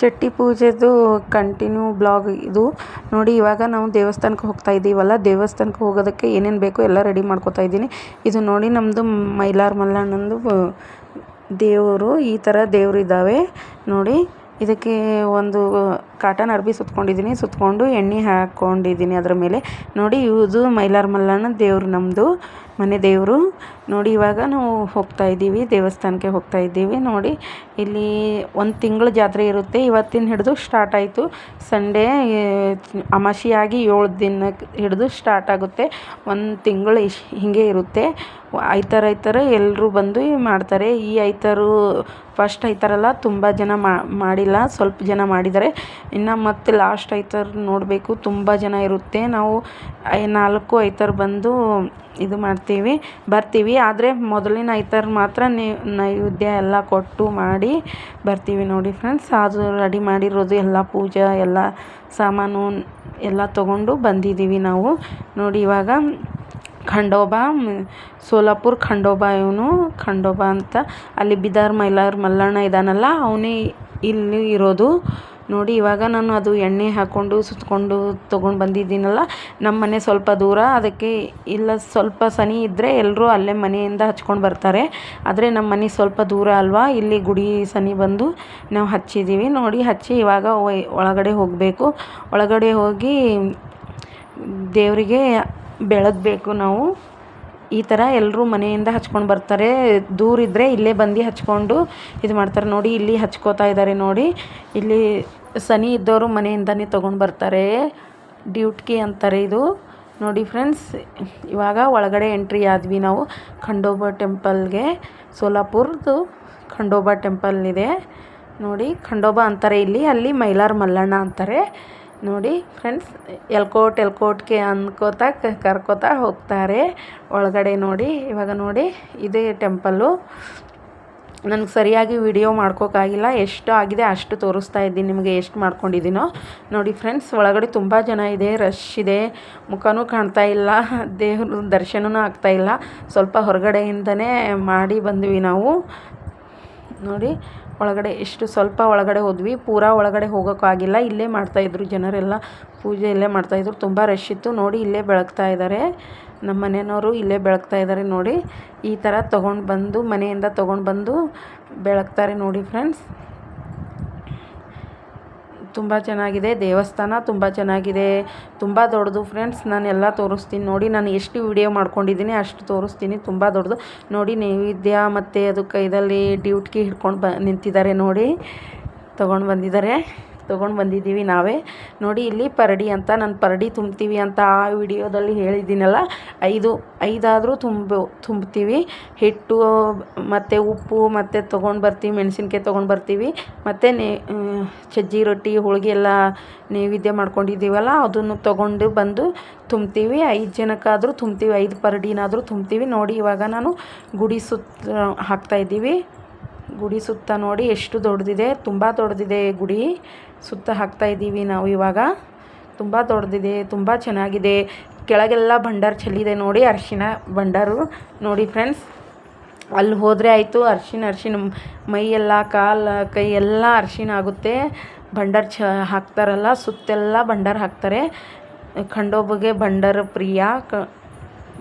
ಚಟ್ಟಿ ಪೂಜೆದು continue blog ಇದು. ನೋಡಿ, ಇವಾಗ ನಾವು ದೇವಸ್ಥಾನಕ್ಕೆ ಹೋಗ್ತಾ ಇದ್ದೀವಲ್ಲ ದೇವಸ್ಥಾನಕ್ಕೆ ಹೋಗೋದಕ್ಕೆ ಏನೇನು ಬೇಕು ಎಲ್ಲ ರೆಡಿ ಮಾಡ್ಕೋತಾ ಇದ್ದೀನಿ. ಇದು ನೋಡಿ ನಮ್ಮದು ಮೈಲಾರ ಮಲ್ಲಣ್ಣಂದು ದೇವರು, ಈ ಥರ ದೇವರು ಇದ್ದಾವೆ ನೋಡಿ, ಇದಕ್ಕೆ ಒಂದು ಕಾಟನ್ ಅರ್ಬಿ ಸುತ್ಕೊಂಡಿದ್ದೀನಿ. ಸುತ್ಕೊಂಡು ಎಣ್ಣೆ ಹಾಕ್ಕೊಂಡಿದ್ದೀನಿ ಅದರ ಮೇಲೆ. ನೋಡಿ, ಇದು ಮೈಲಾರ ಮಲ್ಲಣ್ಣ ದೇವರು ನಮ್ಮದು ಮನೆ ದೇವರು. ನೋಡಿ ಇವಾಗ ನಾವು ಹೋಗ್ತಾ ಇದ್ದೀವಿ, ದೇವಸ್ಥಾನಕ್ಕೆ ಹೋಗ್ತಾ ಇದ್ದೀವಿ. ನೋಡಿ ಇಲ್ಲಿ ಒಂದು ತಿಂಗಳು ಜಾತ್ರೆ ಇರುತ್ತೆ. ಇವತ್ತಿನ ಹಿಡಿದು ಸ್ಟಾರ್ಟ್ ಆಯಿತು. ಸಂಡೇ ಅಮಾವಾಸ್ಯೆಯಾಗಿ ಏಳು ದಿನಕ್ಕೆ ಹಿಡಿದು ಸ್ಟಾರ್ಟ್ ಆಗುತ್ತೆ. ಒಂದು ತಿಂಗಳು ಇಶ್, ಹೀಗೆ ಇರುತ್ತೆ. ಐತಾರು ಐತರೆ ಎಲ್ಲರೂ ಬಂದು ಮಾಡ್ತಾರೆ. ಈ ಐತರು ಫಸ್ಟ್ ಐತರಲ್ಲ ತುಂಬ ಜನ ಮಾಡಿಲ್ಲ, ಸ್ವಲ್ಪ ಜನ ಮಾಡಿದ್ದಾರೆ. ಇನ್ನು ಮತ್ತೆ ಲಾಸ್ಟ್ ಐತಾರು ನೋಡಬೇಕು, ತುಂಬ ಜನ ಇರುತ್ತೆ. ನಾವು ನಾಲ್ಕು ಐತಾರು ಬಂದು ಇದು ಮಾಡ್ತೀವಿ, ಬರ್ತೀವಿ. ಆದರೆ ಮೊದಲಿನ ಐತಾರು ಮಾತ್ರ ನೈವೇದ್ಯ ಎಲ್ಲ ಕೊಟ್ಟು ಮಾಡಿ ಬರ್ತೀವಿ ನೋಡಿ ಫ್ರೆಂಡ್ಸ್ ಅದು ರೆಡಿ ಮಾಡಿರೋದು ಎಲ್ಲ ಪೂಜೆ, ಎಲ್ಲ ಸಾಮಾನು ಎಲ್ಲ ತಗೊಂಡು ಬಂದಿದ್ದೀವಿ ನಾವು. ನೋಡಿ ಇವಾಗ ಖಂಡೋಬ ಸೋಲಾಪುರ ಖಂಡೋಬಾ ಇವನು, ಖಂಡೋಬಾ ಅಂತ. ಅಲ್ಲಿ ಬಿದಾರ್ ಮೈಲಾರ್ ಮಲ್ಲಣ್ಣ ಇದ್ದಾನಲ್ಲ ಅವನೇ ಇಲ್ಲಿ ಇರೋದು. ನೋಡಿ, ಇವಾಗ ನಾನು ಅದು ಎಣ್ಣೆ ಹಾಕ್ಕೊಂಡು ಸುತ್ತಕೊಂಡು ತೊಗೊಂಡು ಬಂದಿದ್ದೀನಲ್ಲ ನಮ್ಮ ಮನೆ ಸ್ವಲ್ಪ ದೂರ. ಅದಕ್ಕೆ ಇಲ್ಲ, ಸ್ವಲ್ಪ ಸನಿ ಇದ್ದರೆ ಎಲ್ಲರೂ ಅಲ್ಲೇ ಮನೆಯಿಂದ ಹಚ್ಕೊಂಡು ಬರ್ತಾರೆ. ಆದರೆ ನಮ್ಮ ಮನೆ ಸ್ವಲ್ಪ ದೂರ ಅಲ್ವಾ, ಇಲ್ಲಿ ಗುಡಿ ಸನಿ ಬಂದು ನಾವು ಹಚ್ಚಿದ್ದೀವಿ ನೋಡಿ, ಹಚ್ಚಿ ಇವಾಗ ಒಳಗಡೆ ಹೋಗಬೇಕು. ಒಳಗಡೆ ಹೋಗಿ ದೇವರಿಗೆ ಬೆಳಗಬೇಕು ನಾವು. ಈ ಥರ ಎಲ್ಲರೂ ಮನೆಯಿಂದ ಹಚ್ಕೊಂಡು ಬರ್ತಾರೆ. ದೂರ ಇದ್ದರೆ ಇಲ್ಲೇ ಬಂದು ಹಚ್ಕೊಂಡು ಇದು ಮಾಡ್ತಾರೆ. ನೋಡಿ, ಇಲ್ಲಿ ಹಚ್ಕೋತಾ ಇದ್ದಾರೆ ನೋಡಿ. ಇಲ್ಲಿ ಸನಿ ಇದ್ದವರು ಮನೆಯಿಂದನೇ ತೊಗೊಂಡು ಬರ್ತಾರೆ. ಡ್ಯೂಟ್ಕಿ ಅಂತಾರೆ ಇದು. ನೋಡಿ ಫ್ರೆಂಡ್ಸ್, ಇವಾಗ ಒಳಗಡೆ ಎಂಟ್ರಿ ಆದ್ವಿ ನಾವು. ಖಂಡೋಬ ಟೆಂಪಲ್ಗೆ. ಸೋಲಾಪುರದ್ದು ಖಂಡೋಬಾ ಟೆಂಪಲ್ ಇದೆ. ನೋಡಿ, ಖಂಡೋಬ ಅಂತಾರೆ ಇಲ್ಲಿ. ಅಲ್ಲಿ ಮೈಲಾರ ಮಲ್ಲಣ್ಣ ಅಂತಾರೆ. ನೋಡಿ ಫ್ರೆಂಡ್ಸ್, ಎಲ್ಕೋಟ್, ಎಲ್ಕೋಟ್ಗೆ ಅನ್ಕೋತಾ ಕರ್ಕೋತಾ ಹೋಗ್ತಾರೆ. ಒಳಗಡೆ ನೋಡಿ, ಇವಾಗ ನೋಡಿ, ಇದೇ ಟೆಂಪಲ್ಲು. ನನಗೆ ಸರಿಯಾಗಿ ವಿಡಿಯೋ ಮಾಡ್ಕೋಕ್ಕಾಗಿಲ್ಲ ಎಷ್ಟು ಆಗಿದೆ ಅಷ್ಟು ತೋರಿಸ್ತಾ ಇದ್ದೀನಿ, ನಿಮಗೆ ಎಷ್ಟು ಮಾಡ್ಕೊಂಡಿದ್ದೀನೋ. ನೋಡಿ ಫ್ರೆಂಡ್ಸ್, ಒಳಗಡೆ ತುಂಬ ಜನ ಇದೆ, ರಶ್ ಇದೆ. ಮುಖನೂ ಕಾಣ್ತಾ ಇಲ್ಲ, ದೇವ್ರ ದರ್ಶನವೂ ಆಗ್ತಾಯಿಲ್ಲ ಸ್ವಲ್ಪ ಹೊರಗಡೆಯಿಂದನೇ ಮಾಡಿ ಬಂದ್ವಿ ನಾವು. ನೋಡಿ ಒಳಗಡೆ, ಎಷ್ಟು ಸ್ವಲ್ಪ ಒಳಗಡೆ ಹೋದ್ವಿ. ಪೂರ ಒಳಗಡೆ ಹೋಗೋಕ್ಕಾಗಿಲ್ಲ. ಇಲ್ಲೇ ಮಾಡ್ತಾ ಇದ್ರು ಜನರೆಲ್ಲ. ಪೂಜೆ ಇಲ್ಲೇ ಮಾಡ್ತಾ ಇದ್ರು. ತುಂಬ ರಶ್ ಇತ್ತು. ನೋಡಿ ಇಲ್ಲೇ ಬೆಳಗ್ತಾ ಇದ್ದಾರೆ ನಮ್ಮ ಮನೆಯವರು ಇಲ್ಲೇ ಬೆಳಗ್ತಾ ಇದ್ದಾರೆ ನೋಡಿ. ಈ ಥರ ತೊಗೊಂಡು ಬಂದು ಮನೆಯಿಂದ ತೊಗೊಂಡು ಬಂದು ಬೆಳಗ್ತಾರೆ ನೋಡಿ ಫ್ರೆಂಡ್ಸ್ ತುಂಬ ಚೆನ್ನಾಗಿದೆ, ದೇವಸ್ಥಾನ ತುಂಬ ಚೆನ್ನಾಗಿದೆ, ತುಂಬ ದೊಡ್ಡದು. ಫ್ರೆಂಡ್ಸ್ ನಾನು ಎಲ್ಲ ತೋರಿಸ್ತೀನಿ. ನೋಡಿ, ನಾನು ಎಷ್ಟು ವಿಡಿಯೋ ಮಾಡ್ಕೊಂಡಿದ್ದೀನಿ, ಅಷ್ಟು ತೋರಿಸ್ತೀನಿ. ತುಂಬ ದೊಡ್ಡದು. ನೋಡಿ, ನೈವೇದ್ಯ ಮತ್ತು ಅದು ಕೈದಲ್ಲಿ ಡ್ಯೂಟ್ಗೆ ಹಿಡ್ಕೊಂಡು ಬ ನಿಂತಿದ್ದಾರೆ ನೋಡಿ. ತೊಗೊಂಡು ಬಂದಿದ್ದಾರೆ. ತೊಗೊಂಡು ಬಂದಿದ್ದೀವಿ ನಾವೇ. ನೋಡಿ, ಇಲ್ಲಿ ಪರಡಿ ಅಂತ, ನಾನು ಪರಡಿ ತುಂಬ್ತೀವಿ ಅಂತ ಆ ವಿಡಿಯೋದಲ್ಲಿ ಹೇಳಿದ್ದೀನಲ್ಲ. ಐದು, ಐದಾದರೂ ತುಂಬ, ತುಂಬ್ತೀವಿ. ಹಿಟ್ಟು, ಮತ್ತು ಉಪ್ಪು, ಮತ್ತು ತೊಗೊಂಡು ಬರ್ತೀವಿ, ಮೆಣಸಿನ್ಕಾಯಿ ತೊಗೊಂಡು ಬರ್ತೀವಿ. ಮತ್ತು ನೇ ಸಜ್ಜಿ ರೊಟ್ಟಿ, ಹೋಳಿಗೆ ಎಲ್ಲ ನೈವೇದ್ಯ ಮಾಡ್ಕೊಂಡಿದ್ದೀವಲ್ಲ, ಅದನ್ನು ತೊಗೊಂಡು ಬಂದು ತುಂಬ್ತೀವಿ. ಐದು ಜನಕ್ಕಾದರೂ ತುಂಬ್ತೀವಿ, ಐದು ಪರಡಿನಾದರೂ ತುಂಬ್ತೀವಿ. ನೋಡಿ, ಇವಾಗ ನಾನು ಗುಡಿ ಸುತ್ತ ಹಾಕ್ತಾಯಿದ್ದೀವಿ ಗುಡಿ ಸುತ್ತ ನೋಡಿ ಎಷ್ಟು ದೊಡ್ಡದಿದೆ. ತುಂಬ ದೊಡ್ಡದಿದೆ ಗುಡಿ. ಸುತ್ತ ಹಾಕ್ತಾ ಇದ್ದೀವಿ ನಾವು ಇವಾಗ. ತುಂಬ ದೊಡ್ಡದಿದೆ, ತುಂಬ ಚೆನ್ನಾಗಿದೆ. ಕೆಳಗೆಲ್ಲ ಭಂಡಾರ ಚೆಲ್ಲಿದೆ ನೋಡಿ ಅರಿಶಿನ ಭಂಡಾರು. ನೋಡಿ ಫ್ರೆಂಡ್ಸ್ ಅಲ್ಲಿ ಹೋದರೆ ಆಯಿತು ಅರ್ಶಿಣ ಅರ್ಶಿಣ ಮೈಯೆಲ್ಲ ಕಾಲು, ಕೈ ಎಲ್ಲ ಅರ್ಶಿಣ ಆಗುತ್ತೆ. ಭಂಡಾರ ಚ ಹಾಕ್ತಾರಲ್ಲ, ಸುತ್ತೆಲ್ಲ ಭಂಡಾರ ಹಾಕ್ತಾರೆ. ಖಂಡೋಬಗೆ ಭಂಡಾರ ಪ್ರಿಯ, ಕ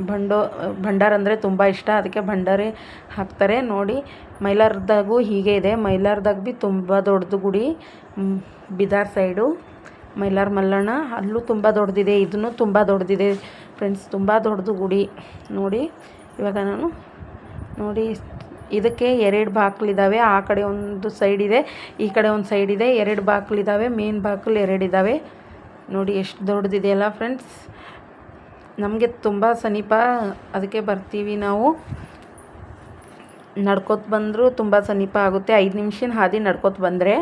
ಭಂಡೋ, ಭಂಡಾರ ಅಂದರೆ ತುಂಬ ಇಷ್ಟ. ಅದಕ್ಕೆ ಭಂಡಾರಿ ಹಾಕ್ತಾರೆ. ನೋಡಿ, ಮೈಲಾರದಾಗೂ ಹೀಗೆ ಇದೆ. ಮೈಲಾರದಾಗ ಭೀ ತುಂಬ ದೊಡ್ಡದು ಗುಡಿ ಬಿದಾರ್ ಸೈಡು, ಮೈಲಾರ ಮಲ್ಲಣ್ಣ. ಅಲ್ಲೂ ತುಂಬ ದೊಡ್ಡದಿದೆ, ಇದನ್ನು ತುಂಬ ದೊಡ್ಡದಿದೆ. ಫ್ರೆಂಡ್ಸ್, ತುಂಬ ದೊಡ್ಡದು ಗುಡಿ. ನೋಡಿ, ಇವಾಗ ನಾನು ನೋಡಿ, ಇದಕ್ಕೆ ಎರಡು ಬಾಗಿಲಿದ್ದಾವೆ ಆ ಕಡೆ ಒಂದು ಸೈಡ್ ಇದೆ, ಈ ಕಡೆ ಒಂದು ಸೈಡ್ ಇದೆ. ಎರಡು ಬಾಗಿಲಿದ್ದಾವೆ ಮೇನ್ ಎರಡು ಎರಡಿದ್ದಾವೆ ನೋಡಿ, ಎಷ್ಟು ದೊಡ್ಡದಿದೆಯಲ್ಲ ಫ್ರೆಂಡ್ಸ್ ನಮಗೆ ತುಂಬ ಸಮೀಪ ಅದಕ್ಕೆ ಬರ್ತೀವಿ ನಾವು. ನಡ್ಕೊತ ಬಂದರೂ ತುಂಬ ಸಮೀಪ ಆಗುತ್ತೆ. ಐದು ನಿಮಿಷದ ಹಾದಿ ನಡ್ಕೊತ ಬಂದರೆ.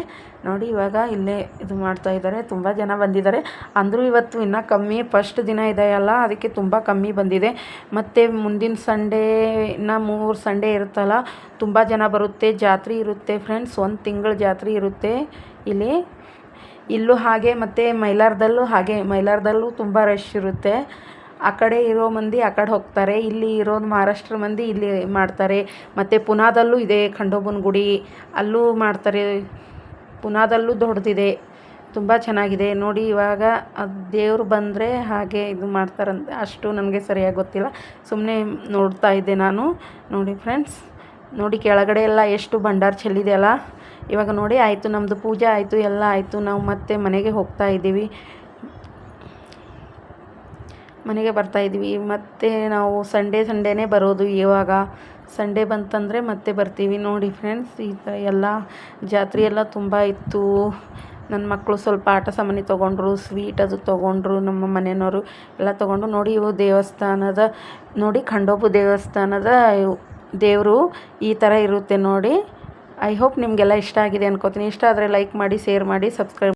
ನೋಡಿ ಇವಾಗ ಇಲ್ಲೇ ಇದು ಮಾಡ್ತಾ ಇದ್ದಾರೆ ತುಂಬ ಜನ ಬಂದಿದ್ದಾರೆ ಅಂದರೂ ಇವತ್ತು ಇನ್ನೂ ಕಮ್ಮಿ ಫಸ್ಟ್ ದಿನ ಇದೆಯಲ್ಲ, ಅದಕ್ಕೆ ತುಂಬ ಕಮ್ಮಿ ಬಂದಿದೆ. ಮತ್ತು ಮುಂದಿನ ಸಂಡೇ ಇನ್ನು ಮೂರು ಸಂಡೇ ಇರುತ್ತಲ್ಲ, ತುಂಬ ಜನ ಬರುತ್ತೆ, ಜಾತ್ರೆ ಇರುತ್ತೆ ಫ್ರೆಂಡ್ಸ್ ಒಂದು ತಿಂಗಳ ಜಾತ್ರೆ ಇರುತ್ತೆ ಇಲ್ಲಿ. ಇಲ್ಲೂ ಹಾಗೆ ಮತ್ತು ಮೈಲಾರದಲ್ಲೂ ಹಾಗೆ, ಮೈಲಾರದಲ್ಲೂ ತುಂಬ ರಶ್ ಇರುತ್ತೆ. ಆ ಕಡೆ ಇರೋ ಮಂದಿ ಆ ಕಡೆ ಹೋಗ್ತಾರೆ, ಇಲ್ಲಿ ಇರೋದು ಮಹಾರಾಷ್ಟ್ರ ಮಂದಿ ಇಲ್ಲಿ ಮಾಡ್ತಾರೆ, ಮತ್ತು ಪುನಾದಲ್ಲೂ ಇದೆ ಖಂಡೋಬನ ಗುಡಿ, ಅಲ್ಲೂ ಮಾಡ್ತಾರೆ, ಪುನಾದಲ್ಲೂ ದೊಡ್ಡದಿದೆ, ತುಂಬ ಚೆನ್ನಾಗಿದೆ. ನೋಡಿ, ಇವಾಗ ಅದು ದೇವರು ಬಂದರೆ ಹಾಗೆ ಇದು ಮಾಡ್ತಾರಂತೆ. ಅಷ್ಟು ನನಗೆ ಸರಿಯಾಗಿ ಗೊತ್ತಿಲ್ಲ. ಸುಮ್ಮನೆ ನೋಡ್ತಾ ಇದ್ದೆ ನಾನು. ನೋಡಿ ಫ್ರೆಂಡ್ಸ್ ನೋಡಿ ಕೆಳಗಡೆ ಎಲ್ಲ ಎಷ್ಟು ಭಂಡಾರ ಚೆಲ್ಲಿದೆಯಲ್ಲ ಇವಾಗ ನೋಡಿ, ಆಯಿತು ನಮ್ಮದು ಪೂಜೆ ಆಯಿತು, ಎಲ್ಲ ಆಯಿತು. ನಾವು ಮತ್ತೆ ಮನೆಗೆ ಹೋಗ್ತಾ ಇದ್ದೀವಿ. ಮನೆಗೆ ಬರ್ತಾ ಇದ್ದೀವಿ ಮತ್ತು ನಾವು ಸಂಡೇ ಸಂಡೇನೇ ಬರೋದು ಇವಾಗ. ಸಂಡೇ ಬಂತಂದರೆ ಮತ್ತೆ ಬರ್ತೀವಿ. ನೋಡಿ ಫ್ರೆಂಡ್ಸ್ ಈ ಥರ ಎಲ್ಲ ಜಾತ್ರೆ ಎಲ್ಲ ತುಂಬ ಇತ್ತು. ನನ್ನ ಮಕ್ಕಳು ಸ್ವಲ್ಪ ಆಟ ಸಾಮಾನು ತೊಗೊಂಡ್ರು ಸ್ವೀಟ್ ಅದು ತೊಗೊಂಡ್ರು, ನಮ್ಮ ಮನೆಯವರು ಎಲ್ಲ ತೊಗೊಂಡು ನೋಡಿ ಇವು ದೇವಸ್ಥಾನದ, ನೋಡಿ ಖಂಡೋಬು ದೇವಸ್ಥಾನದ ದೇವರು ಈ ಥರ ಇರುತ್ತೆ ನೋಡಿ. ಐ ಹೋಪ್ ನಿಮಗೆಲ್ಲ ಇಷ್ಟ ಆಗಿದೆ ಅನ್ಕೋತೀನಿ. ಇಷ್ಟ ಆದರೆ ಲೈಕ್ ಮಾಡಿ ಶೇರ್ ಮಾಡಿ ಸಬ್ಸ್ಕ್ರೈಬ್